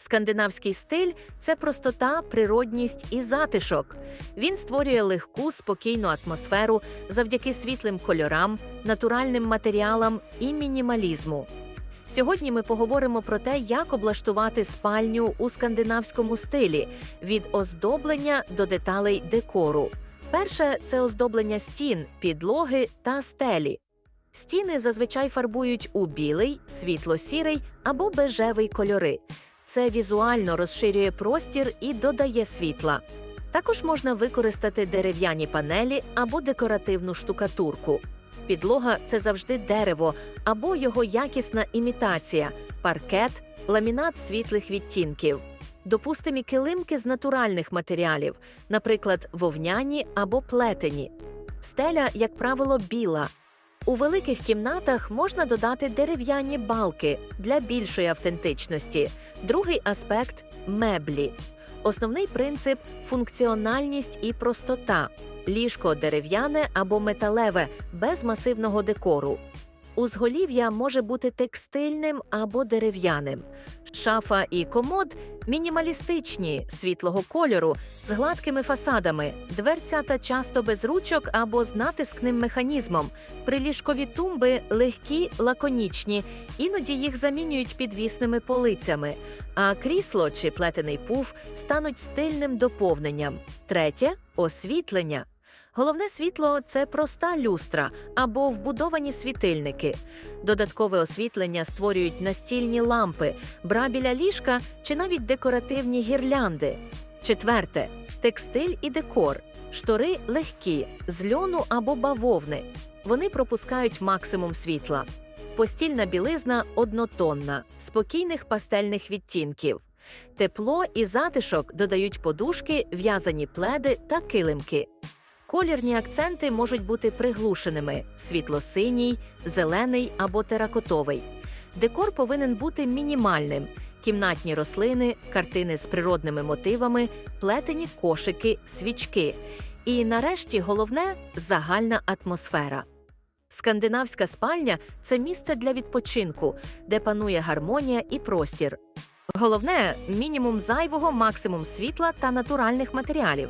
Скандинавський стиль це простота, природність і затишок. Він створює легку, спокійну атмосферу завдяки світлим кольорам, натуральним матеріалам і мінімалізму. Сьогодні ми поговоримо про те, як облаштувати спальню у скандинавському стилі від оздоблення до деталей декору. Перше це оздоблення стін, підлоги та стелі. Стіни зазвичай фарбують у білий, світло-сірий або бежевий кольори. Це візуально розширює простір і додає світла. Також можна використати дерев'яні панелі або декоративну штукатурку. Підлога це завжди дерево або його якісна імітація, паркет, ламінат світлих відтінків. Допустимі килимки з натуральних матеріалів, наприклад, вовняні або плетені. Стеля, як правило, біла. У великих кімнатах можна додати дерев'яні балки для більшої автентичності. Другий аспект меблі. Основний принцип функціональність і простота. Ліжко дерев'яне або металеве, без масивного декору. Узголів'я може бути текстильним або дерев'яним. Шафа і комод мінімалістичні, світлого кольору, з гладкими фасадами, дверцята часто без ручок або з натискним механізмом. Приліжкові тумби легкі, лаконічні, іноді їх замінюють підвісними полицями. А крісло чи плетений пуф стануть стильним доповненням. Третє освітлення. Головне світло це проста люстра або вбудовані світильники. Додаткове освітлення створюють настільні лампи, бра біля ліжка чи навіть декоративні гірлянди. Четверте текстиль і декор. Штори легкі, з льону або бавовни. Вони пропускають максимум світла. Постільна білизна однотонна, спокійних пастельних відтінків. Тепло і затишок додають подушки, в'язані пледи та килимки. Колірні акценти можуть бути приглушеними: світло-синій, зелений або теракотовий. Декор повинен бути мінімальним: кімнатні рослини, картини з природними мотивами, плетені кошики, свічки. І нарешті головне загальна атмосфера. Скандинавська спальня це місце для відпочинку, де панує гармонія і простір. Головне мінімум зайвого, максимум світла та натуральних матеріалів.